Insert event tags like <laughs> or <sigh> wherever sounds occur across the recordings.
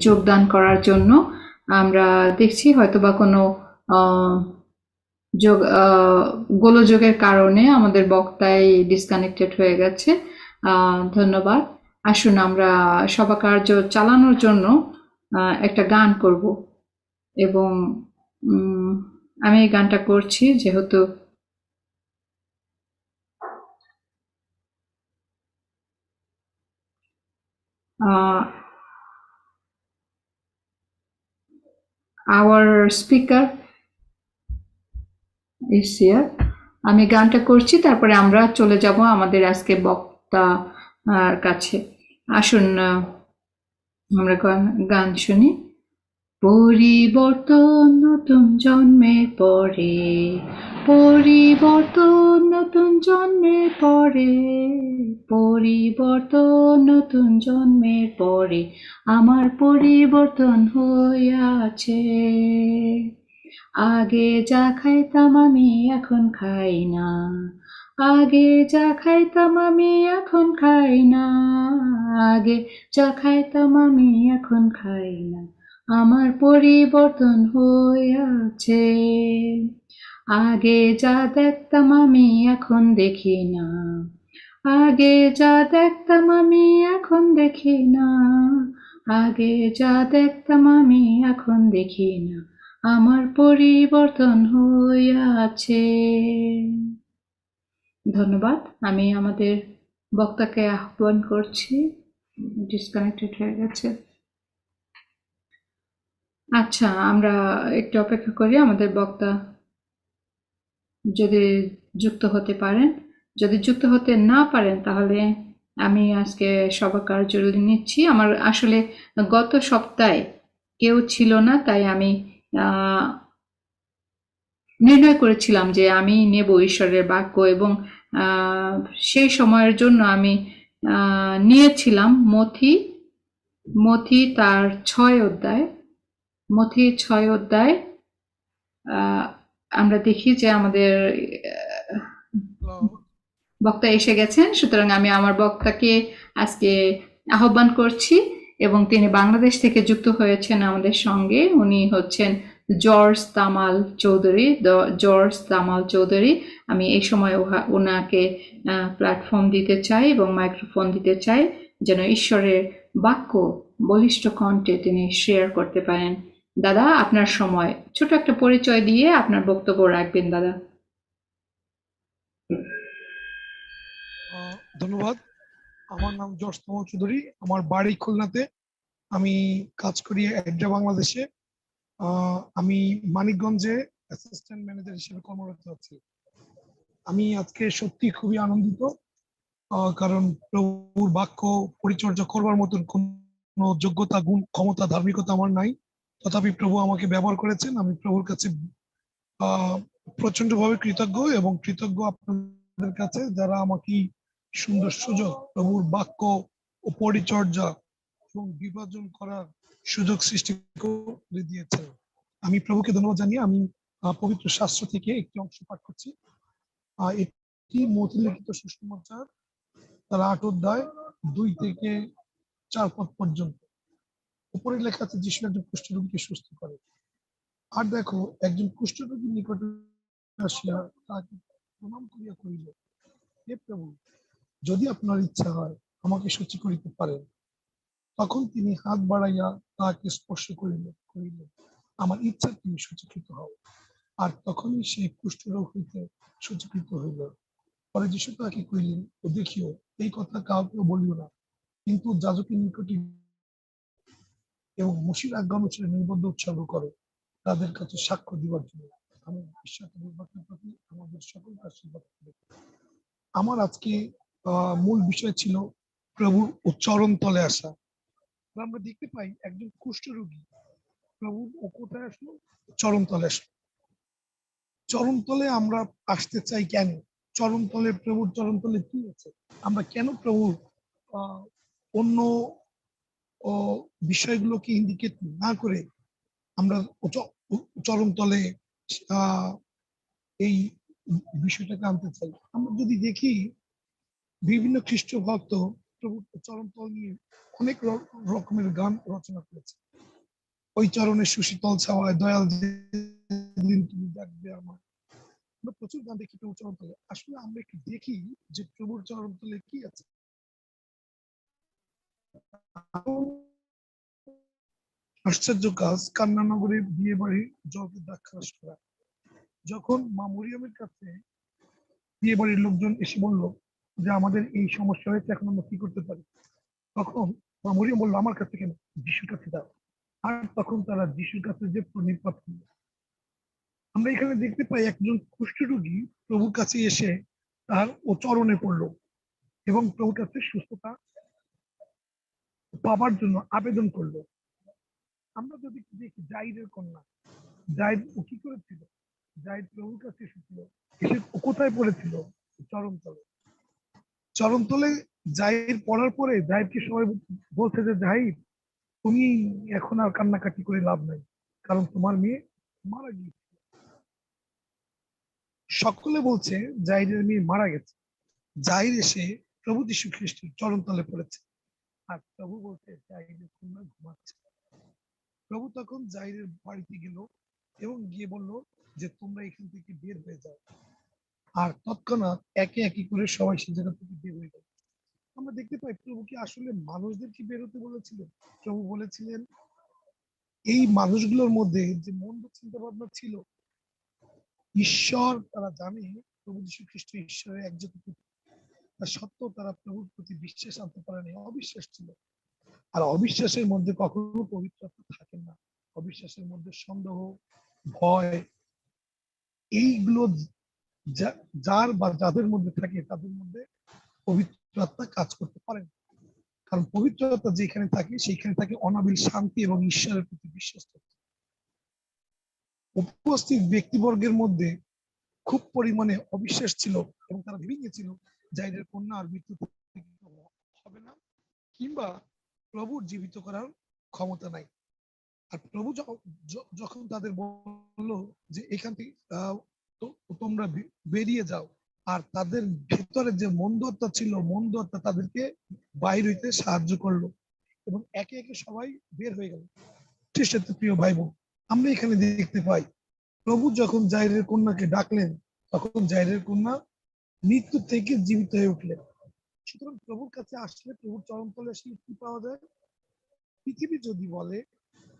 যোগদান করার জন্য আমরা দেখছি হয়তো বা কোনো আহ, যোগ আহ, গোলযোগের কারণে আমাদের বক্তাই ডিসকানেক্টেড হয়ে গেছে। ধন্যবাদ। আসুন আমরা সভা কার্য চালানোর জন্য একটা গান করব এবং আমি এই গানটা করছি যেহেতু uh, our speaker is here. আমি গানটা করছি, তারপরে আমরা চলে যাব আমাদের আজকে বক্তা আর কাছে। আসুন আমরা গান শুনি। পরিবর্তন নতুন জন্মের পরে পরিবর্তন নতুন জন্মের পরে পরিবর্তন নতুন জন্মের পরে আমার পরিবর্তন হইয়াছে আগে যা খাইতাম আমি এখন খাই না, আগে যা খাইতাম আমি এখন খাই না, আগে যা খাইতাম আমি এখন খাই না, আমার পরিবর্তন হইয়াছে আগে যা দেখতাম আমি, এখন দেখি না। আগে যা দেখতাম আমি, এখন দেখি না। আগে যা দেখতাম আমি, এখন দেখি না। আমার পরিবর্তন হইয়াছে ধন্যবাদ, আমি আমাদের বক্তাকে আহ্বান করছি। ডিসকানেক্টেড হয়ে গেছে। আচ্ছা আমরা একটু অপেক্ষা করি, আমাদের বক্তা যদি যুক্ত হতে পারেন, যদি যুক্ত হতে না পারেন, তাহলে আমি আজকে সভা কার্য নিচ্ছি। আমার আসলে গত সপ্তাহে কেউ ছিল না, তাই আমি নির্ণয় করেছিলাম যে আমি নেব ঈশ্বরের বাক্য এবং সেই সময়ের জন্য আমি নিয়েছিলাম মথি মথি তার ছয় অধ্যায়, মথি ছয় অধ্যায় আমরা দেখি যে আমাদের বক্তা এসে গেছেন। সুতরাং আমি আমার বক্তাকে আজকে আহ্বান করছি এবং তিনি বাংলাদেশ থেকে যুক্ত হয়েছেন আমাদের সঙ্গে। উনি হচ্ছেন জর্জ তামাল চৌধুরী। জর্জ তামাল চৌধুরী। আমি এই সময় ওনাকে প্ল্যাটফর্ম দিতে চাই এবং মাইক্রোফোন দিতে চাই যেন ঈশ্বরের বাক্য বলিষ্ঠ কণ্ঠে তিনি শেয়ার করতে পারেন। দাদা, আপনার সময়। ছোট একটা পরিচয় দিয়ে আপনার বক্তব্য রাখবেন, দাদা। ধন্যবাদ। আমার নাম তমল চৌধুরী। আমার বাড়ি খুলনাতে। আমি কাজ করি এড্রা বাংলাদেশে। আমি মানিকগঞ্জে অ্যাসিস্ট্যান্ট ম্যানেজার হিসেবে কর্মরত আছি। আমি আজকে সত্যি খুবই আনন্দিত কারণ প্রভুর বাক্য পরিচর্যা করবার মতন কোনো যোগ্যতা, গুণ, ক্ষমতা, ধার্মিকতা আমার নাই। তথাপি প্রভু আমাকে ব্যবহার করেছেন। আমি প্রভুর কাছে প্রচণ্ড ভাবে কৃতজ্ঞ এবং কৃতজ্ঞ আপনাদের কাছে যারা আমাকে সুন্দর সুযোগ, প্রভুর বাক্য ও পরিচর্যা এবং বিভাজন করার সুযোগ সৃষ্টি করে দিয়েছেন। আমি প্রভুকে ধন্যবাদ জানিয়ে আমি পবিত্র শাস্ত্র থেকে একটি অংশ পাঠ করছি। এটি মতি লিখিত সুষমাচার তার আট অধ্যায় দুই থেকে চার পদ পর্যন্ত। উপরে লেখা আছে, যিশু একজন কুষ্ঠরোগীকে সুস্থ করে। আর দেখো, একজন কুষ্ঠরোগীর নিকটে আসিয়া তাকে প্রণাম করিয়া কহিল, হে প্রভু, যদি আপনার ইচ্ছা হয়, আমাকে সূচি করিতে পারেন। তখন তিনি হাত বাড়াইয়া তাহাকে স্পর্শ করিল, কহিল, আমার ইচ্ছা, তুমি সূচীকৃত হও। আর তখনই সেই কুষ্ঠরোগ হইতে সূচীকৃত হইল। পরে যিশু তাহাকে কহিলেন, ও দেখিও, এই কথা কাউকে বলিও না। কিন্তু যাজকের নিকটে এবং মসির আজ্ঞা অনুসারে নির্বন্ধ উৎসর্গ করো। তাদের কাছে সাক্ষ্য দিবার জন্য। আমি ঈশ্বর নির্বাচনের প্রতি আমাদের সকলকে আশীর্বাদ করি আমার আজকে মূল বিষয় ছিল প্রভুর উচ্চারণ তলে আসা। আমরা দেখতে পাই একজন কুষ্ঠরোগী প্রভুর ও কোথায় আসলো? চরণ তলে আসলো। চরণ তলে আমরা আসতে চাই কেন? চরণ তলে, প্রভুর চরণ তলে কি আছে? আমরা কেন প্রভুর অন্য ও বিষয়গুলোকে ইন্ডিকেট না করে আমরা উচ- উ- চরম তলে আহ, এই বিষয়টাকে আনতে চাই। আমরা যদি দেখি বিভিন্ন খ্রিস্ট ভক্ত প্রভু চরণতল নিয়ে অনেক রকমের গান রচনা করেছে। ওই চরণের সুশীতল ছাওয়ায় দয়াল দিন তুমি ডাকবে আমার আমরা প্রচুর গান দেখি প্রভু চরণতলে আসলে আমরা একটু দেখি যে প্রভুর চরণতলে কি আছে। আশ্চর্য কাজ কান্নানগরে বিয়ে বাড়ির জলকে দাক্ষাস করা। যখন মা মরিয়মের কাছে বিয়ে বাড়ির লোকজন এসে বলল যে, আমাদের এই সমস্যা হয়েছে, এখন আমরা কি করতে পারি? তখন মা মরিয়ম বলল, আমার কাছে কেন যিশুর কাছে দাও। আর তখন তারা যিশুর কাছে যে প্রণিপাত করল আমরা এখানে দেখতে পাই একজন কুষ্ঠরোগী প্রভুর কাছে এসে তার ও চরণে পড়ল এবং প্রভুর কাছে সুস্থতা পাবার জন্য আবেদন করল। আমরা যদি দেখি জাইদের কন্যা জাইদ ও কি করেছিল? জাইদ প্রভুর কাছে এসেছিল, এসে ও কোথায় পড়েছিল? চরণতলে। চরণতলে জাহির পড়ার পরে জাহিদকে সবাই বলছে যে, জাহিদ, তুমি এখন আর কান্নাকাটি করে লাভ নাই, কারণ তোমার মেয়ে মারা গিয়েছে। সকলে বলছে জাহিরের মেয়ে মারা গেছে। জাহির এসে প্রভু যীশু খ্রিস্টের চরমতলে পড়েছে। আর প্রভু বলছে জাহিরের কন্যা ঘুমাচ্ছে। প্রভু তখন জাহিরের বাড়িতে গেল এবং গিয়ে বলল যে তোমরা এখান থেকে বের হয়ে যাও। আর তৎক্ষণাৎ একে একে করে সবাই সে জায়গা থেকে বের হয়ে গেল। আমরা দেখতে পাই প্রভু কি আসলে মানুষদেরকে বের হতে বলেছিলেন? প্রভু বলেছিলেন, এই মানুষগুলোর মধ্যে যে মন্দ চিন্তা ভাবনা ছিল, ঈশ্বর তারা জানে প্রভু যীশু খ্রিস্ট ঈশ্বরের একজন পুত্র সত্ত্বেও তারা প্রভুর প্রতি বিশ্বাস আনতে পারেনি, অবিশ্বাস ছিল। আর অবিশ্বাসের মধ্যে কখনো পবিত্রতা থাকে না। অবিশ্বাসের মধ্যে সন্দেহ, ভয়, এইগুলো যার বা যাদের মধ্যে থাকে তাদের মধ্যে পবিত্রতা কাজ করতে পারে না। কারণ পবিত্রতা যেখানে থাকে, সেইখানে থাকে অনাবিল শান্তি এবং ঈশ্বরের প্রতি বিশ্বাস উপস্থিত ব্যক্তিবর্গের মধ্যে খুব পরিমাণে অবিশ্বাস ছিল এবং তারা ভেবে যাইদের কন্যা আর মৃত্যু হবে না, কিংবা প্রভুর জীবিত করার ক্ষমতা নাই। আর প্রভু যখন তাদের বলল যে এখান থেকে তোমরা বেরিয়ে যাও, আর তাদের ভেতরে যে মন্দত্তা ছিল মন্দত্তা তাদেরকে বাইর হইতে সাহায্য করল এবং একে একে সবাই বের হয়ে গেল। প্রিয় ভাই বোন আমরা এখানে দেখতে পাই, প্রভু যখন জাইরের কন্যাকে ডাকলেন, তখন জাইরের কন্যা মৃত্যু থেকে জীবিত হয়ে উঠলেন। সুতরাং প্রভুর কাছে আসলে প্রভুর চরণতলে আসলে কি পাওয়া যায়? পৃথিবী যদি বলে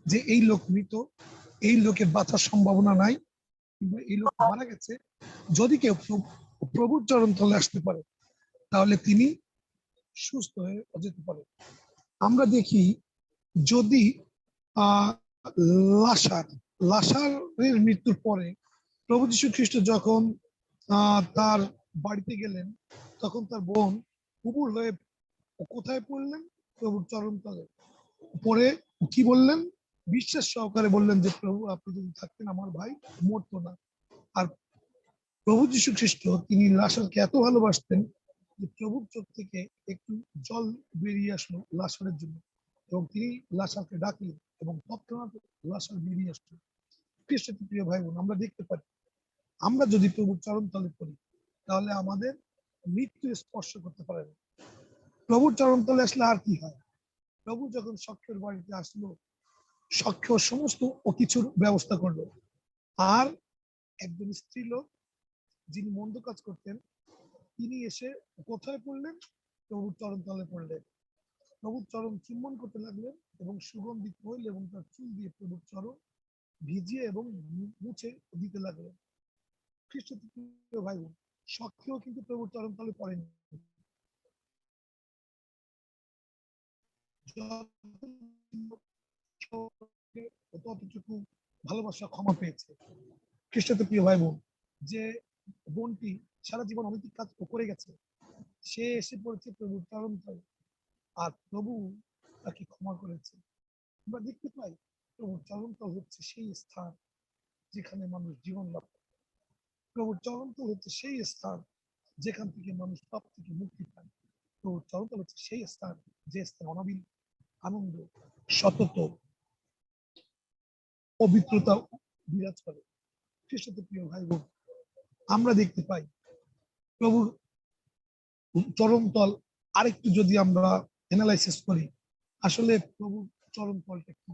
যে এই লোক মৃত, এই লোকের বাঁচার সম্ভাবনা নাই, কিংবা এই লোক মারা গেছে, যদি কেউ প্রভু- প্রভুর চরণতলে আসতে পারে, তাহলে তিনি সুস্থ হয়ে যেতে পারে। আমরা দেখি যদি লাসার লাসারের মৃত্যুর পরে প্রভু যীশু খ্রিস্ট যখন তার বাড়িতে গেলেন, তখন তার বোন উপুর হয়ে কোথায় পড়লেন? প্রভুর চরণতলে। পরে কি বললেন? বিশ্বাস সহকারে বললেন যে, প্রভু, আপনি যদি থাকতেন, আমার ভাই মরতো না। আর প্রভু যীশু খ্রিস্ট, তিনি লাসারকে এত ভালোবাসতেন যে, প্রভুর চোখ থেকে একটু জল বেরিয়ে আসলো লাসারের জন্য। এবং তিনি লাসারকে ডাকলেন এবং তৎক্ষণাৎ লাসার বেরিয়ে আসলো। খ্রিস্টের প্রিয় ভাই বোন, আমরা দেখতে পারি, আমরা যদি প্রভুর চরণ তলে পড়ি তাহলে আমাদের মৃত্যু স্পর্শ করতে পারে না। প্রভুর চরণ তলে আসলে আর কি হয়? প্রভু যখন সক্ষের বাড়িতে আসলো সক্ষ সমস্ত কিছুর ব্যবস্থা করল। আর একজন স্ত্রী লোক যিনি মন্দ কাজ করতেন, তিনি এসে কোথায় পড়লেন? প্রভুর চরণ তলে পড়লেন। প্রভুর চরণ চুম্বন করতে লাগলেন এবং সুগন্ধিত হইল এবং তার চুল দিয়ে প্রভুর চরণ ভিজিয়ে এবং মুছে দিতে লাগলেন। খ্রিস্ট ভাই বোন সক্রিয় কিন্তু প্রভুর চরণ তলে পড়েনি। ততটুকু ভালোবাসা ক্ষমা পেয়েছে। খ্রিস্টতে প্রিয় ভাই বোন, যে বোনটি সারা জীবন অনৈতিক কাজ করে গেছে, সে এসে পড়েছে প্রভুর চরণ তলে আর প্রভু তাকে ক্ষমা করেছে। আমরা দেখতে পাই প্রভুর চরণতল হচ্ছে সেই স্থান যেখানে মানুষ জীবন লাভ করে প্রভুর চরণতল হচ্ছে সেই স্থান যেখান থেকে মানুষ পাপ থেকে মুক্তি পায়। প্রভুর চরণতল হচ্ছে সেই স্থান যে স্থান অনাবিল, আনন্দ, সতত, পবিত্রতা বিরাজ করে। খ্রিস্টতে প্রিয় ভাই বোন আমরা দেখতে পাই প্রভুর চরণতল আরেকটু যদি আমরা এনালাইসিস করি, আসলে প্রভুর চরণ তলটা কি?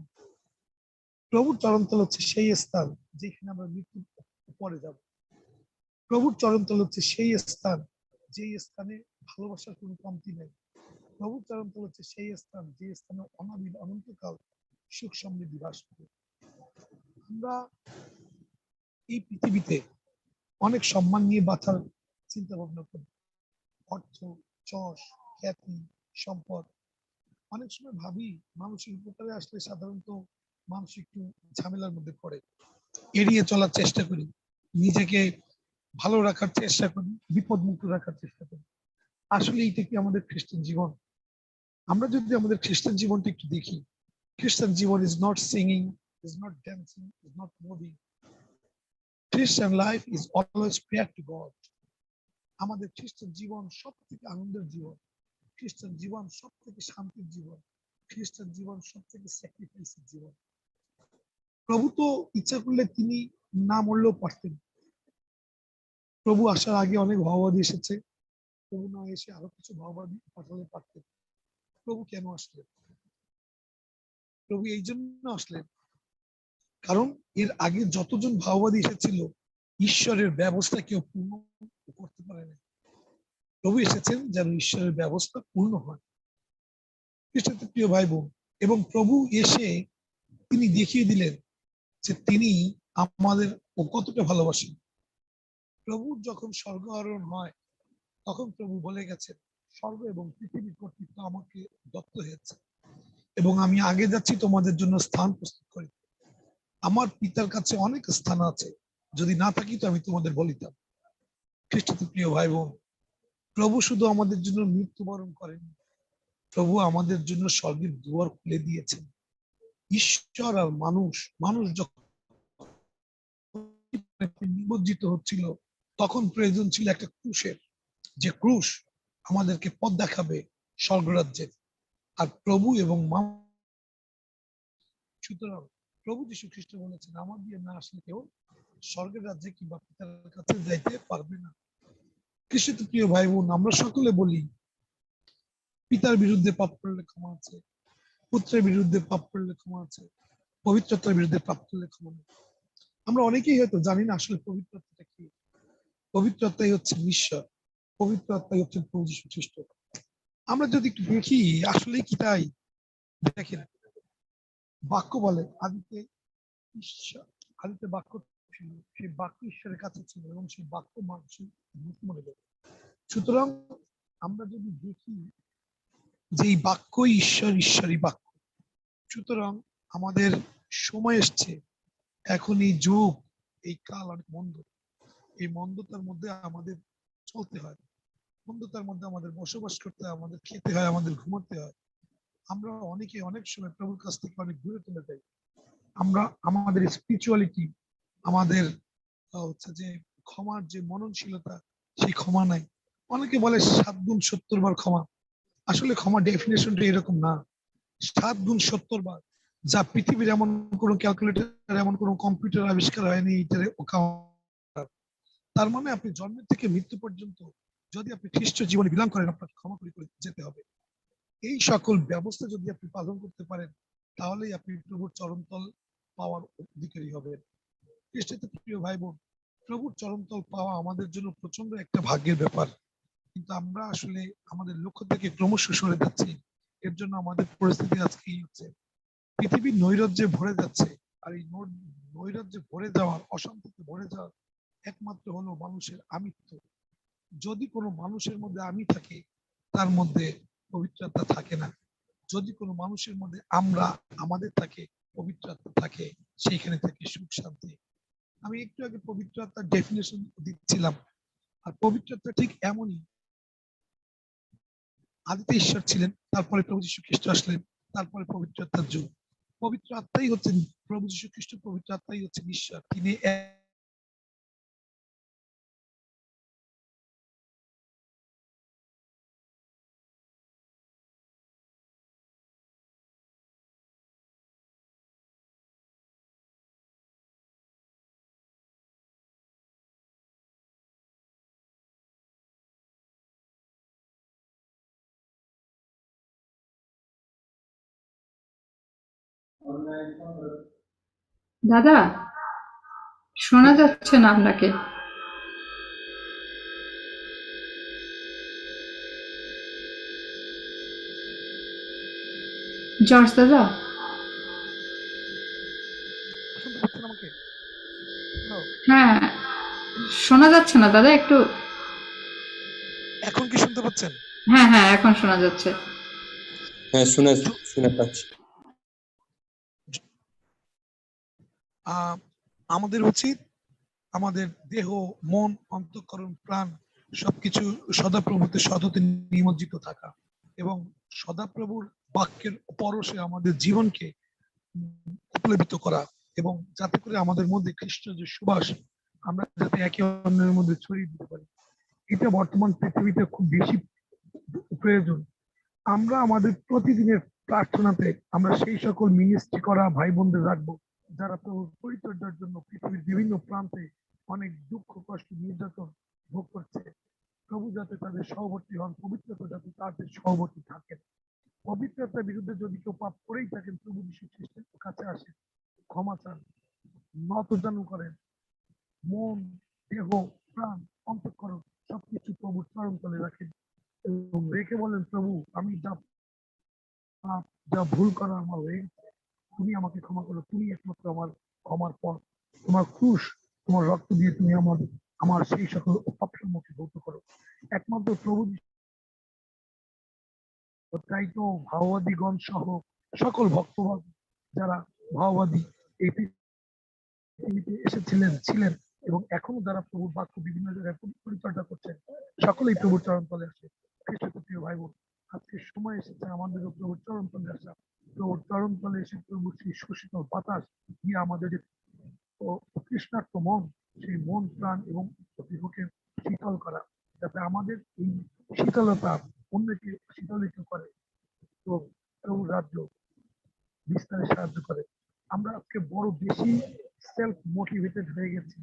প্রভুর চরণ তল হচ্ছে সেই স্থান যেখানে আমরা মৃত্যুর পরে যাব। প্রভুর চরণ তল হচ্ছে সেই স্থান, যেই স্থানে ভালোবাসার কোনো কমতি নেই। প্রভুর চরণ তল হচ্ছে সেই স্থান যে স্থানে অনাবিল অনন্তকাল সুখ সমৃদ্ধি বাস করে। আমরা এই পৃথিবীতে অনেক সম্মান নিয়ে বাঁচার চিন্তা ভাবনা করি। অর্থ, যশ, খ্যাতি, সম্পদ। অনেক সময় ভাবি মানুষের উপকারে আসলে সাধারণত মানুষ একটু ঝামেলার মধ্যে পড়ে। এড়িয়ে চলার চেষ্টা করি। নিজেকে ভালো রাখার চেষ্টা করি বিপদ মুক্ত রাখার চেষ্টা করি। আসলে এইটা কি আমাদের খ্রিস্টান জীবন? আমরা যদি আমাদের খ্রিস্টান জীবনটা একটু দেখি, খ্রিস্টান জীবন is not singing is not dancing is not moving Christian life is always prayer to God আমাদের খ্রিস্টান জীবন সব থেকে আনন্দের জীবন, খ্রিস্টান জীবন সব থেকে শান্তির জীবন, খ্রিস্টান জীবন সব থেকে স্যাক্রিফাইসের জীবন। প্রভু তো ইচ্ছা করলে তিনি না মরলেও পারতেন। প্রভু আসার আগে অনেক ভাওবাদী এসেছে। প্রভু না এসে আরও কিছু ভাওবাদী পাঠালে পারতেন। প্রভু কেন আসলেন? প্রভু এই জন্য আসলেন। কারণ এর আগে যতজন ভাওবাদী এসেছিল, ঈশ্বরের ব্যবস্থা কেউ পূর্ণ করতে পারে না প্রভু এসেছেন যেন ঈশ্বরের ব্যবস্থা পূর্ণ হয়। প্রিয় ভাই বোন এবং প্রভু এসে তিনি দেখিয়ে দিলেন যে তিনি আমাদের কতটা ভালোবাসেন। প্রভু যখন স্বর্গ আরোহণ হয়, তখন প্রভু বলে গেছেন, স্বর্গ এবং পৃথিবীর কর্তৃত্ব আমাকে দত্ত হয়েছে এবং আমি আগে যাচ্ছি তোমাদের জন্য স্থান প্রস্তুত করি। আমার পিতার কাছে অনেক স্থান আছে, যদি না থাকি তো আমি তোমাদের বলিতাম। খ্রিস্টতে প্রিয় ভাই বোন প্রভু শুধু আমাদের জন্য মৃত্যুবরণ করেন, প্রভু আমাদের জন্য স্বর্গের দুয়ার খুলে দিয়েছেন। ঈশ্বর আর মানুষ মানুষ যখন নিমজ্জিত হচ্ছিল তখন প্রয়োজন ছিল একটা ক্রুশের। যে ক্রুশ আমাদেরকে পথ দেখাবে স্বর্গরাজ্যের আর প্রভু এবং সুতরাং প্রভু যীশু খ্রিস্ট বলেছেন, আমার দিয়ে না আসলে কেউ স্বর্গের রাজ্যে কিংবা পিতার কাছে যাইতে পারবে না। খ্রিস্ট প্রিয় ভাই বোন আমরা সকলে বলি, পিতার বিরুদ্ধে পাপ করলে ক্ষমা আছে, পুত্রের বিরুদ্ধে পাপ করলে ক্ষমা আছে, পবিত্রতার বিরুদ্ধে পাপ করলে ক্ষমা নেই আমরা অনেকেই হয়তো জানি না আসলে পবিত্রতাটা কি। পবিত্রতাই হচ্ছে ঈশ্বর। পবিত্র পবিত্রতাই হচ্ছে প্রভু খ্রিস্ট। আমরা যদি একটু দেখি আসলে কি তাই? দেখেন, বাক্য বলে, আদিতে ঈশ্বর আদিতে বাক্য ছিল সেই বাক্য ঈশ্বরের কাছে ছিল এবং সেই বাক্য মানুষের মনে দেবে সুতরাং আমরা যদি দেখি যে এই বাক্য ঈশ্বর, ঈশ্বরই বাক্য। সুতরাং আমাদের সময় এসছে। এখন এই যুগ, এই কাল অনেক মন্দ এই মন্দতার মধ্যে আমাদের চলতে হয়। মন্দতার মধ্যে আমাদের বসবাস করতে হয়, আমাদের খেতে হয়, আমাদের ঘুমাতে হয়। আমরা অনেকে অনেক সময় প্রভুর কাছ থেকে অনেক দূরে চলে যাই। আমরা, আমাদের স্পিরিচুয়ালিটি আমাদের হচ্ছে যে ক্ষমার যে মননশীলতা, সেই ক্ষমা নাই। অনেকে বলে সাত গুণ সত্তর বার ক্ষমা। আসলে ক্ষমা ডেফিনেশনটা এরকম না। সাত গুণ সত্তর বার। যা পৃথিবীর এমন কোনো ক্যালকুলেটর এমন কোনো কম্পিউটার আবিষ্কার হয়নি, এটারে তার মানে আপনি জন্মের থেকে মৃত্যু পর্যন্ত যদি আপনি খ্রিস্ট জীবনে বিলং করেন, আপনাকে ক্ষমা করে যেতে হবে। এই সকল ব্যবস্থা যদি আপনি পালন করতে পারেন, তাহলেই আপনি প্রভুর চরণতল পাওয়ার অধিকারী হবেন। খ্রিস্টের প্রিয় ভাই বোন প্রভুর চরণতল পাওয়া আমাদের জন্য প্রচণ্ড একটা ভাগ্যের ব্যাপার। কিন্তু আমরা আসলে আমাদের লক্ষ্য থেকে ক্রমশ সরে যাচ্ছি। এর জন্য আমাদের পরিস্থিতি আজকে এই হচ্ছে, পৃথিবীর নৈরাজ্যে ভরে যাচ্ছে। আর এই নৈরাজ্যে ভরে যাওয়ার, অশান্তিতে ভরে যাওয়ার একমাত্র হলো মানুষের আমিত্ব। যদি কোনো মানুষের মধ্যে আমি থাকে, তার মধ্যে পবিত্রতা থাকে না। যদি কোনো মানুষের মধ্যে আমরা, আমাদের থাকে, পবিত্রতা থাকে, সেইখানে থাকে সুখ, শান্তি। আমি একটু আগে পবিত্রতার ডেফিনেশন দিচ্ছিলাম। আর পবিত্রতা ঠিক এমনই। আদিতে ঈশ্বর ছিলেন, তারপরে প্রভু যীশু খ্রিস্ট আসলেন, তারপরে পবিত্রতার যুগ। পবিত্র আত্মাই হচ্ছেন প্রভু যীশু খ্রিস্ট পবিত্র আত্মাই হচ্ছেন ঈশ্বর। তিনি দাদা শোনা যাচ্ছে না আপনাকে। জর্জ দাদা? হ্যাঁ শোনা যাচ্ছে না দাদা একটু। এখন কি শুনতে পাচ্ছেন? হ্যাঁ হ্যাঁ এখন শোনা যাচ্ছে। হ্যাঁ শুনে শুনে পাচ্ছি। আমাদের উচিত আমাদের দেহ মন অন্তঃকরণ প্রাণ সবকিছু সদাপ্রভুতে সততে নিমজ্জিত থাকা এবং সদাপ্রভুর বাক্যের পরশে আমাদের জীবনকে উম, উপলবিত করা এবং যাতে করে আমাদের মধ্যে খ্রিস্ট যে সুবাস আমরা যাতে একে অন্যের মধ্যে ছড়িয়ে দিতে পারি। এটা বর্তমান পৃথিবীতে খুব বেশি প্রয়োজন। আমরা আমাদের প্রতিদিনের প্রার্থনাতে আমরা সেই সকল মিনিস্ট্রি করা ভাই বোনদের রাখব। যারা প্রভুর পরিচর্যার জন্য পৃথিবীর বিভিন্ন প্রান্তে অনেক দুঃখ কষ্ট নির্যাতন ভোগ করছে প্রভু যাতে তাদের সহবর্তী হন পবিত্রতা যাতে তাদের সহবর্তী থাকেন। পবিত্রতার বিরুদ্ধে যদি কেউ পাপ করেই থাকেন প্রভু যীশু খ্রিস্টের কাছে আসেন ক্ষমা চান নতজানু করেন মন দেহ প্রাণ অন্তঃকরণ সবকিছু প্রভুর চরণ তলে রাখেন এবং রেখে বলেন প্রভু আমি যা যা ভুল করা আমার হয়ে গেছে, তুমি আমাকে ক্ষমা করো। তুমি একমাত্র আমার ক্ষমার পথ তোমার ক্রুশ, তোমার রক্ত দিয়ে তুমি আমার আমার সেই সকল পাপ সম্মুখে ভৌত করো। একমাত্র প্রভু তাই তো ভাওবাদীগণ সহ সকল ভক্তবাদ যারা ভাওবাদী এই পৃথিবীতে এসেছিলেন, ছিলেন এবং এখনও যারা প্রভুর বাক্য বিভিন্ন জায়গায় পরি- পরিচর্যা করছেন, সকলেই প্রভুর চরণ তলে আসে। খ্রিস্ট প্রিয় ভাই বোন, আজকে সময় এসেছে আমাদেরও প্রভুর চরণ তলে আসা। তলে এসে প্রভুর সেই সুশীতল বাতাস দিয়ে আমাদের তৃষ্ণার্ত মন, সেই মন, প্রাণ এবং দেহকে শীতল করা, যাতে আমাদের এই শীতলতা অন্যকে শীতলিত করে। তো প্রভুর রাজ্য বিস্তারে সাহায্য করে। আমরা আজকে বড় বেশি সেলফ মোটিভেটেড হয়ে গেছি।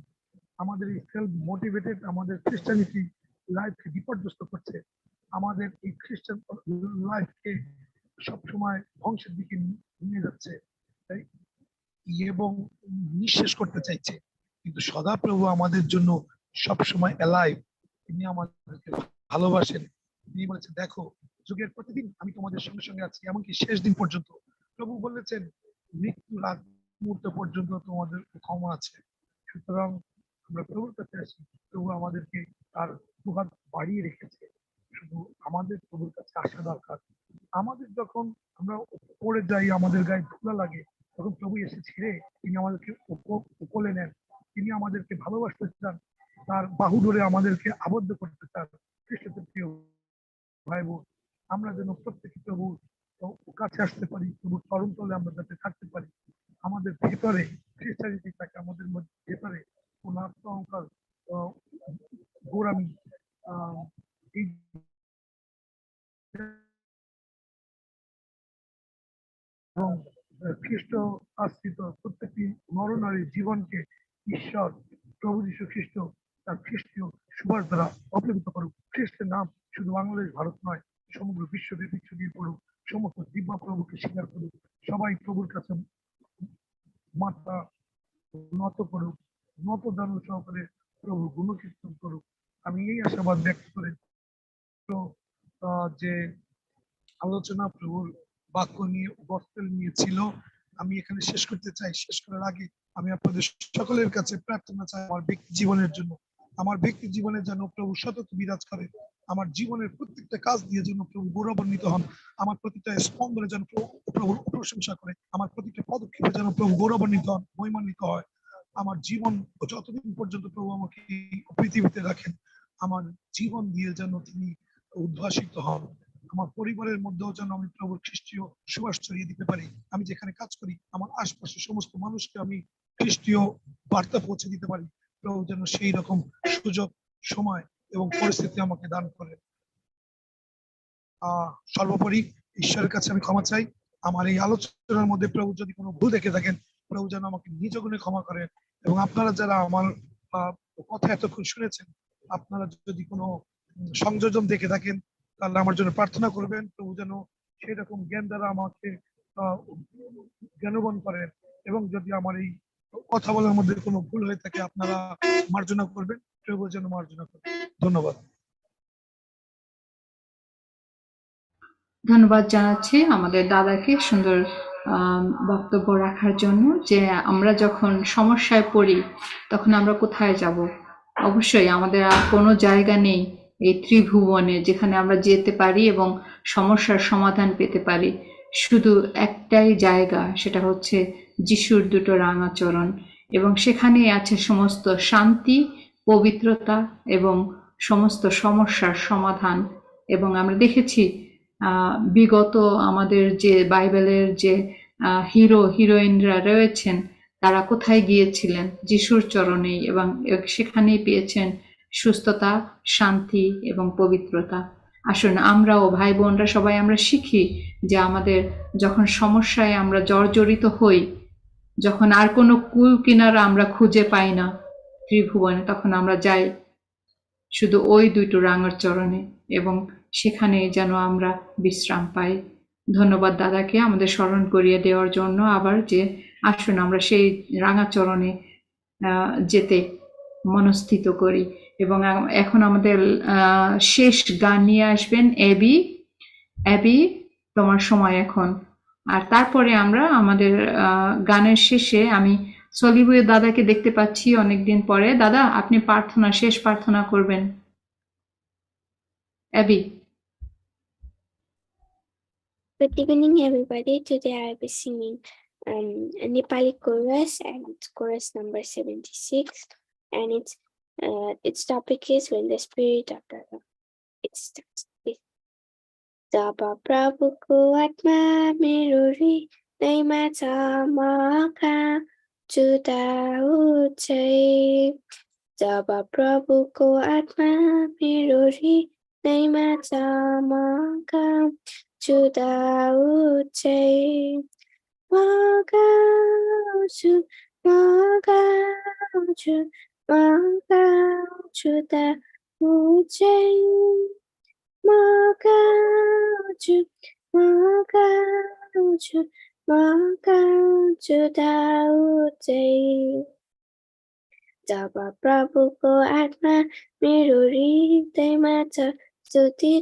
আমাদের এই সেলফ মোটিভেটেড আমাদের খ্রিস্টানিটি লাইফকে বিপর্যস্ত করছে। আমাদের এই খ্রিস্টান লাইফকে সবসময় ধ্বংসের দিকে নিয়ে- যাচ্ছে, তাই? এবং নিঃশেষ করতে চাইছে। কিন্তু সদাপ্রভু আমাদের জন্য সবসময় অ্যালাইভ তিনি আমাদেরকে ভালোবাসেন। তিনি বলেছেন, দেখো, যুগের প্রতিদিন আমি তোমাদের সঙ্গে সঙ্গে আছি, এমনকি শেষ দিন পর্যন্ত। প্রভু বলেছেন, মৃত্যুর আগ মুহূর্ত পর্যন্ত তোমাদের ক্ষমা আছে। সুতরাং আমরা প্রভুর কাছে আসি। প্রভু আমাদেরকে তার দুহাত বাড়িয়ে রেখেছে। আমাদের প্রভুর কাছে আসা দরকার। আমাদের যখন আমরা পড়ে যাই আমাদের গায়ে ধুলা লাগে তখন প্রভু এসে ছেড়ে তিনি আমাদেরকে উপ- উপলে নেন। তিনি আমাদেরকে ভালোবাসতে চান। তার বাহু ধরে আমাদেরকে আবদ্ধ করতে চান। খ্রিস্টের প্রিয় ভাই বোন আমরা যেন প্রত্যেকে প্রভু কাছে আসতে পারি প্রভুর চরম তলে আমরা যাতে থাকতে পারি। আমাদের ভেতরে খ্রিস্টানিটি থাকে আমাদের মধ্যে ভেতরে কোন আত্মহংকার গোড়ামি আহ, এই এবং খ্রিস্ট আশ্রিত প্রত্যেকটি জীবনকে ঈশ্বর, প্রভু যীশু খ্রিস্ট, তার খ্রিস্টীয় দ্বারা করুক। খ্রিস্টের নাম শুধু বাংলাদেশ, ভারত নয়, সমগ্র বিশ্বব্যাপী ছড়িয়ে পড়ুক। সমস্ত প্রভুকে স্বীকার করুক। সবাই প্রভুর কাছে মাথা নত করুক। নত দান সহকারে প্রভু গুণকীর্তন করুক। আমি এই আশাবাদ ব্যক্ত করে যে আলোচনা প্রভুর বাক্য নিয়ে গসপেল নিয়ে ছিল, আমি এখানে শেষ করতে চাই। শেষ করার আগে আমি আপনাদের সকলের কাছে প্রার্থনা চাই আমার ব্যক্তি জীবনের জন্য। আমার ব্যক্তি জীবনে যেন প্রভু সতত বিরাজ করে আমার জীবনের প্রত্যেকটা কাজ দিয়ে যেন প্রভু গৌরবান্বিত হন। আমার প্রতিটা স্পন্দনে যেন প্রভু প্রশংসা করে। আমার প্রতিটা পদক্ষেপে যেন প্রভু গৌরবান্বিত হন, মহিমান্বিত হয়। আমার জীবন যতদিন পর্যন্ত প্রভু আমাকে পৃথিবীতে রাখেন, আমার জীবন দিয়ে যেন তিনি উদ্ভাসিত হন। আমার পরিবারের মধ্যেও যেন আমি প্রভুর খ্রিস্টীয় সুবাস ছড়িয়ে দিতে পারি। আমি যেখানে কাজ করি, আমার আশপাশের সমস্ত মানুষকে আমি খ্রিস্টীয় বার্তা পৌঁছে দিতে পারি। প্রভু যেন সেই রকম সুযোগ, সময় এবং পরিস্থিতি আমাকে দান করে। আহ, সর্বোপরি ঈশ্বরের কাছে আমি ক্ষমা চাই। আমার এই আলোচনার মধ্যে প্রভু যদি কোনো ভুল দেখে থাকেন, প্রভু যেন আমাকে নিজ গুণে ক্ষমা করেন এবং আপনারা যারা আমার কথা এতক্ষণ শুনেছেন, আপনারা যদি কোনো সংযোজন দেখে থাকেন, তাহলে আমার জন্য প্রার্থনা করবেন, প্রভু যেন সেই রকম জ্ঞান দ্বারা আমাকে জ্ঞানবান করেন এবং যদি আমার এই কথা বলার মধ্যে কোনো ভুল হয়ে থাকে, আপনারা মার্জনা করবেন কেউ যেন মার্জনা করবেন ধন্যবাদ। ধন্যবাদ জানাচ্ছি আমাদের দাদাকে সুন্দর বক্তব্য রাখার জন্য যে আমরা যখন সমস্যায় পড়ি, তখন আমরা কোথায় যাব? অবশ্যই আমাদের আর কোনো জায়গা নেই। এই ত্রিভুবনে যেখানে আমরা যেতে পারি এবং সমস্যার সমাধান পেতে পারি। শুধু একটাই জায়গা, সেটা হচ্ছে যিশুর দুটো রাঙা চরণ এবং সেখানেই আছে সমস্ত শান্তি, পবিত্রতা এবং সমস্ত সমস্যার সমাধান। এবং আমরা দেখেছি বিগত আমাদের যে বাইবেলের যে হিরো, হিরোইনরা রয়েছেন, তারা কোথায় গিয়েছিলেন? যিশুর চরণেই এবং সেখানেই পেয়েছেন সুস্থতা, শান্তি এবং পবিত্রতা। আসুন আমরাও ভাই বোনরা সবাই আমরা শিখি যে আমাদের যখন সমস্যায় আমরা জর্জরিত হই, যখন আর কোনো কুল কিনারা আমরা খুঁজে পাই না ত্রিভুবনে, তখন আমরা যাই শুধু ওই দুটো রাঙার চরণে এবং সেখানে যেন আমরা বিশ্রাম পাই। ধন্যবাদ দাদাকে আমাদের স্মরণ করিয়ে দেওয়ার জন্য আবার যে আসুন আমরা সেই রাঙা চরণে যেতে মনস্থিত করি। এবং এখন আমাদের শেষ গান নিয়ে আসবেন এবি অ্যাবি তোমার সময় এখন আর তারপরে আমরা আমাদের গানের শেষে আমি সলিবুয়ের দাদাকে দেখতে পাচ্ছি অনেকদিন পরে দাদা আপনি প্রার্থনা শেষ প্রার্থনা করবেন অ্যাবি Good evening, everybody. Today I'll be singing um, a Nepali chorus and it's chorus number 76. And its and its topic is when the spirit of the it starts with the Prabhu Kuatma Miruri Naimata Maka to the Ute Daba Prabhu Kuatma Miruri Naimata Maka to the Maka to Maka to पाउँछु मगाउँछु मगाउँछु मगाउँछु जब प्रभुको आत्मा मेरो हृदयमा छ स्तुति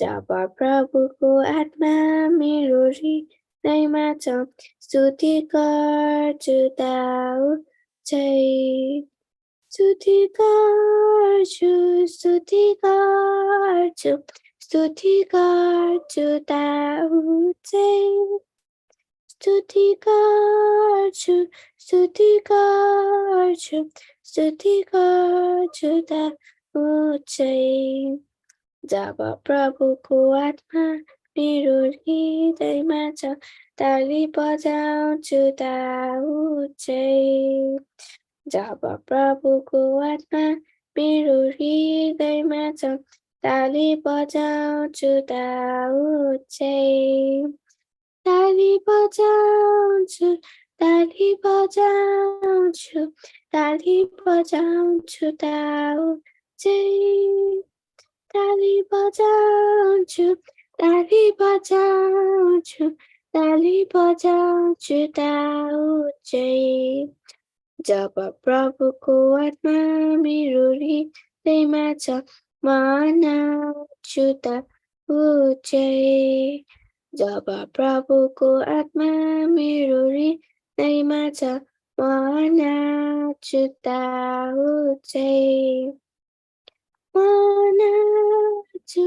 जब प्रभुको आत्मा मेरो nay ma trọng su thi cơ chư đạo chạy su thi cơ chư su thi cơ chư su thi cơ chư đạo chạy su thi cơ chư su thi cơ chư su thi cơ chư đạo chạy Dava Prabhu Kuatma मेरो हृदयमा छ ताली बजाउँछु त जब प्रभुको आत्मा मेरो हृदयमा छ ताली बजाउँछु त ताली बजाउँछु ताली बजाउँछु ताली बजाउँछु उचाइ ताली बजाउँछु ताली बजाउँछु ताली बजाउँछु उचाइ जब प्रभुको आत्मा मेरो हृदयमा छ मनाउँछु त उचाइ जब प्रभुको आत्मा मेरो हृदयमा छ मनाउँछु त उचाइ मनाउँछु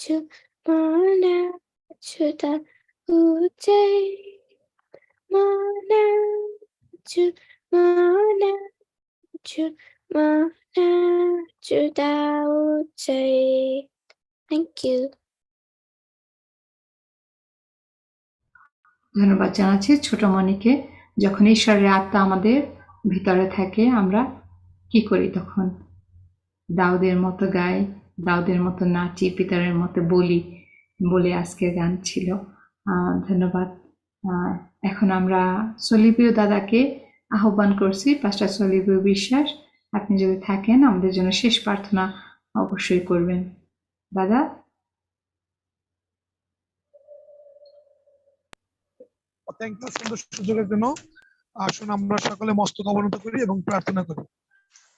to Mona to the Ute Mona to Mona to Mona to the Ute. Thank you. ধন্যবাদ জানাচ্ছি ছোট মনিকে যখন ঈশ্বরের আত্মা আমাদের ভিতরে থাকে, আমরা কি করি তখন দাউদের মতো গায় দাউদের মতো নাচি, পিতারের মতো বলি, বলে আজকের গান ছিল। ধন্যবাদ। এখন আমরা সলিপীয় দাদাকে আহ্বান করছি, পাঁচটা সলিপীয় বিশ্বাস। আপনি যদি থাকেন, আমাদের জন্য শেষ প্রার্থনা অবশ্যই করবেন। দাদা? থ্যাংক ইউ সুন্দর সুযোগের জন্য। আসুন, আমরা সকলে মস্তক অবনত করি এবং প্রার্থনা করি।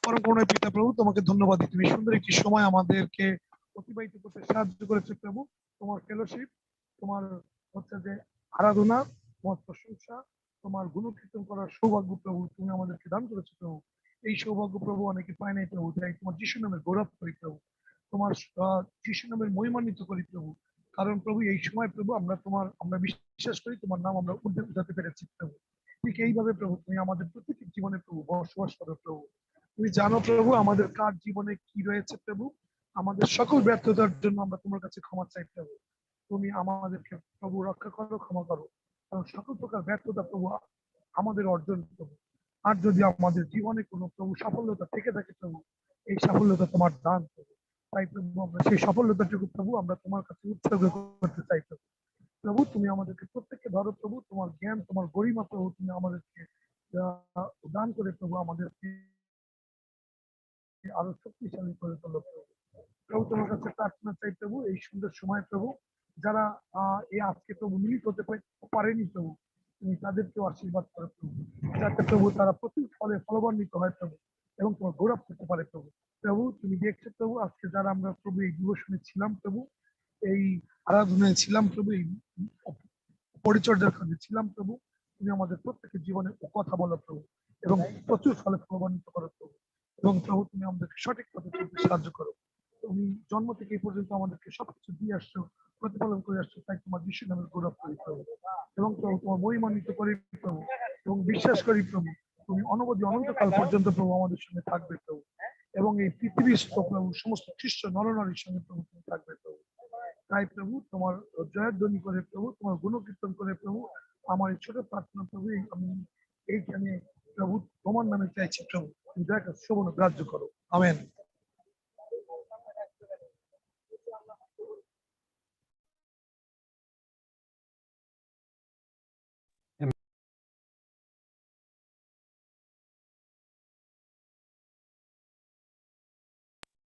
পরম করুণায় পিতা প্রভু, তোমাকে ধন্যবাদ। তুমি সুন্দর একটি সময় আমাদেরকে অতিবাহিত করতে সাহায্য করেছ প্রভু। তোমার ফেলোশিপ তোমার হচ্ছে যে আরাধনা, তোমার প্রশংসা, তোমার গুণকীর্তন করার সৌভাগ্য প্রভু তুমি আমাদেরকে দান করেছ প্রভু। এই সৌভাগ্য প্রভু অনেকে পায় নাই প্রভু। তাই তোমার যিশু নামের গৌরব করি প্রভু। তোমার যিশু নামের মহিমান্বিত করি প্রভু। কারণ প্রভু, এই সময় প্রভু আমরা তোমার, আমরা বিশ্বাস করি তোমার নাম আমরা উঠাতে পেরেছি প্রভু। ঠিক এইভাবে প্রভু তুমি আমাদের প্রত্যেক জীবনে প্রভু বসবাস করো প্রভু। তুমি জানো প্রভু, আমাদের কার জীবনে কি রয়েছে প্রভু? আমাদের সকল ব্যর্থতার জন্য আমরা তোমার কাছে ক্ষমা চাই প্রভু। তুমি আমাদেরকে প্রভু রক্ষা করো, ক্ষমা করো। কারণ সকল প্রকার ব্যর্থতা প্রভু আমাদের অর্জন প্রভু আর যদি আমাদের জীবনে কোনো প্রভু সাফল্যতা থেকে থাকে প্রভু, এই সাফল্যতা তোমার দান প্রভু তাই প্রভু, আমরা সেই সফলতাটুকু প্রভু আমরা তোমার কাছে উৎসর্গ করতে চাই প্রভু। প্রভু, তুমি আমাদেরকে প্রত্যেককে ধরো প্রভু। তোমার জ্ঞান, তোমার গরিমা প্রভু, তুমি আমাদেরকে দান করে প্রভু আমাদেরকে আরও শক্তিশালী করে তোলো প্রভু, তোমার কাছে প্রার্থনা চাই প্রভু, এই সুন্দর সময় প্রভু, যারা এই আজকে প্রভু মিলিত হতে পারে- পারেনি প্রভু, তুমি তাদেরকেও আশীর্বাদ করো প্রভু, যাতে প্রভু তারা প্রতি ফলে ফলবান্বিত হয় প্রভু, এবং তোমার গৌরব করতে পারে প্রভু। প্রভু, তুমি দেখছ প্রভু, আজকে যারা আমরা প্রভু এই দিবসনে ছিলাম প্রভু, এই আরাধনায় ছিলাম প্রভু, এই পরিচর্যার কাজে ছিলাম প্রভু, তুমি আমাদের প্রত্যেকের জীবনে কথা বলো প্রভু, এবং প্রচুর ফলে ফলবান্বিত করো প্রভু। এবং প্রভু, তুমি আমাদেরকে সঠিক পথে চলতে সাহায্য করো। তুমি জন্ম থেকে এই পর্যন্ত আমাদেরকে সবকিছু দিয়ে আসছো, প্রতিপালন করে আসছো, তাই তোমার বিশ্ব নামের গৌরব করি প্রভু। এবং প্রভু, তোমার মহিমান্বিত করি প্রভু, এবং বিশ্বাস করি প্রভু, তুমি অনবধি অনন্তকাল পর্যন্ত প্রভু আমাদের সঙ্গে থাকবে প্রভু। এবং এই পৃথিবীর প্রভু, সমস্ত খ্রিস্ট নরনারীর সঙ্গে প্রভু তুমি থাকবে প্রভু। তাই প্রভু, তোমার জয়ধ্বনি করে প্রভু, তোমার গুণকীর্তন করে প্রভু, আমার এই ছোট প্রার্থনা প্রভু আমি এইখানে প্রভু তোমার নামে চাইছি প্রভু। তুমি করে গ্রাহ্য করো। Amen.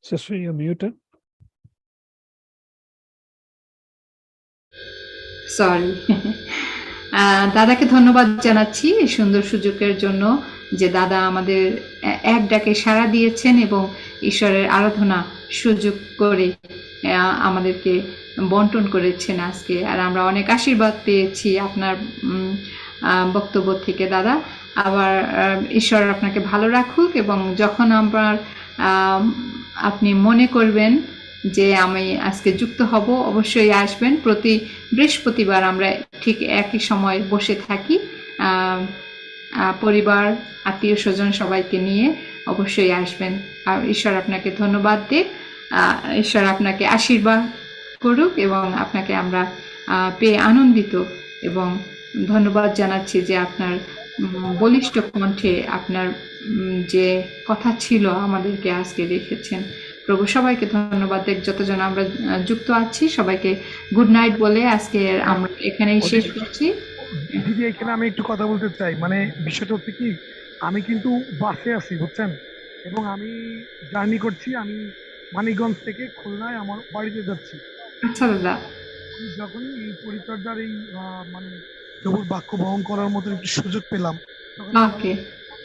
Sister, you're muted. Sorry <laughs> দাদাকে ধন্যবাদ জানাচ্ছি এই সুন্দর সুযোগের জন্য। যে দাদা আমাদের এক ডাকে সাড়া দিয়েছেন এবং ঈশ্বরের আরাধনা সুযোগ করে আমাদেরকে বন্টন করেছেন আজকে। আর আমরা অনেক আশীর্বাদ পেয়েছি আপনার বক্তব্য থেকে। দাদা, আবার ঈশ্বর আপনাকে ভালো রাখুক এবং যখন আমার আপনি মনে করবেন যে আমি আজকে যুক্ত হব, অবশ্যই আসবেন। প্রতি বৃহস্পতিবার আমরা ঠিক একই সময় বসে থাকি। পরিবার আত্মীয় স্বজন সবাইকে নিয়ে অবশ্যই আসবেন। আর ঈশ্বর আপনাকে ধন্যবাদ দিক ঈশ্বর আপনাকে আশীর্বাদ করুক এবং আপনাকে আমরা পেয়ে আনন্দিত এবং ধন্যবাদ জানাচ্ছি যে আপনার বলিষ্ঠ কণ্ঠে আপনার যে কথা ছিল আমাদেরকে আজকে রেখেছেন। প্রভু সবাইকে ধন্যবাদ দেখ যতজন আমরা যুক্ত আছি সবাইকে গুড নাইট বলে আজকে আমরা এখানেই শেষ করছি। দিদি এখানে আমি একটু কথা বলতে চাই। মানে বিষয়টা হচ্ছে কি আমি কিন্তু বাসে আছি বুঝছেন? এবং আমি জার্নি করছি আমি মানিকগঞ্জ থেকে খুলনায় আমার বাড়িতে যাচ্ছি। আচ্ছা দাদা। আমি যখনই এই পরিচর্যার এই মানে প্রভুর বাক্য বহন করার মতো একটু সুযোগ পেলাম তখন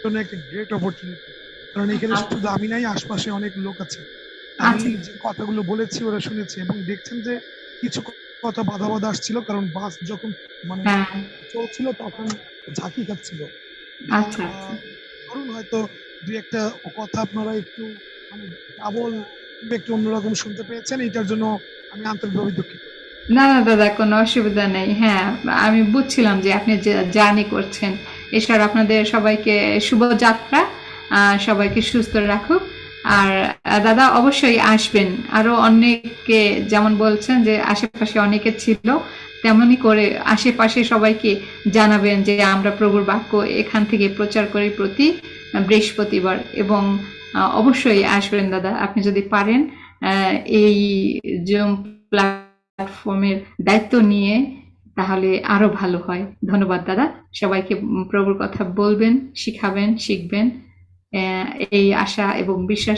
জন্য একটা গ্রেট অপরচুনিটি কারণ এখানে আচ্ছা। শুধু আমি নাই আশপাশে অনেক লোক আছে। আমি আচ্ছা। যে কথাগুলো বলেছি ওরা শুনেছে এবং দেখছেন যে কিছু কথা বাধা বাধা আসছিল কারণ বাস যখন মানে হ্যাঁ। চলছিল তখন ঝাঁকি খাচ্ছিল। আচ্ছা ধরুন হয়তো দুই একটা কথা আপনারা একটু মানে ডাবল একটু অন্যরকম শুনতে পেয়েছেন এটার জন্য আমি আন্তরিকভাবে দুঃখিত। না না দাদা কোনো অসুবিধা নেই। হ্যাঁ আমি বুঝছিলাম যে আপনি জার্নি করছেন। এছাড়া আপনাদের সবাইকে শুভযাত্রা আহ, সবাইকে সুস্থ রাখুক। আর দাদা অবশ্যই আসবেন। আরও অনেকে যেমন বলছেন যে আশেপাশে অনেকে ছিল তেমনি করে আশেপাশে সবাইকে জানাবেন যে আমরা প্রভুর বাক্য এখান থেকে প্রচার করি প্রতি বৃহস্পতিবার এবং অবশ্যই আসবেন দাদা। আপনি যদি পারেন এই জুম প্ল্যাটফর্মের দায়িত্ব নিয়ে তাহলে আরও ভালো হয়। ধন্যবাদ দাদা। সবাইকে প্রভুর কথা বলবেন, শিখাবেন, শিখবেন। এই আশা এবং বিশ্বাস